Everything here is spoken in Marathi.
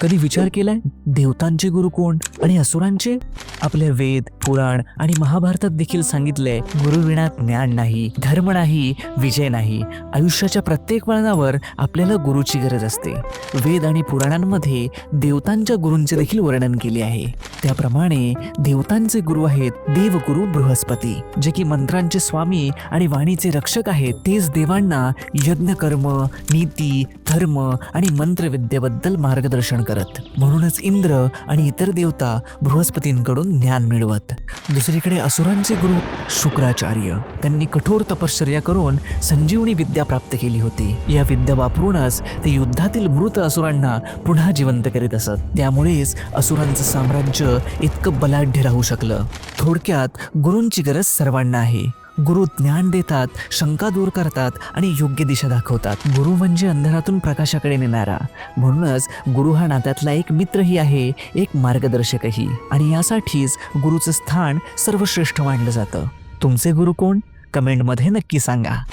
कधी विचार केलाय? देवतांचे गुरु कोण? आणि असुरांचे? आपले वेद पुराण आणि महाभारतात देखील सांगितले गुरुविना ज्ञान नाही धर्म नाही विजय नाही. आयुष्याच्या प्रत्येक वळणावर आपल्याला गुरुची गरज असते. वेद आणि पुराणांमध्ये देवतांच्या गुरूंचे देखील वर्णन केले आहे. त्याप्रमाणे देवतांचे गुरु आहेत देवगुरु बृहस्पती जे की मंत्रांचे स्वामी आणि वाणीचे रक्षक आहेत तेच देवांना यज्ञ कर्म नीती धर्म आणि मंत्रविद्येबद्दल मार्गदर्शन करत. म्हणूनच इंद्र आणि इतर देवता बृहस्पतींकडून ज्ञान मिळवत. दुसरीकडे असुरांचे गुरु शुक्राचार्य त्यांनी कठोर तपश्चर्या करून संजीवनी विद्या प्राप्त केली होती. या विद्या वापरूनच ते युद्धातील मृत असुरांना पुन्हा जिवंत करीत असत. त्यामुळेच असुरांचं साम्राज्य इतकं बलाढ्य राहू शकलं. थोडक्यात गुरूंची गरज सर्वांना आहे. गुरु ज्ञान देतात शंका दूर करतात आणि योग्य दिशा दाखवतात. गुरु म्हणजे अंधारातून प्रकाशाकडे नेणारा. म्हणूनच गुरु हा नात्यातला एक मित्रही आहे एक मार्गदर्शकही. आणि यासाठीच गुरुचं स्थान सर्वश्रेष्ठ मानलं जातं. तुमचे गुरु कोण? कमेंटमध्ये नक्की सांगा.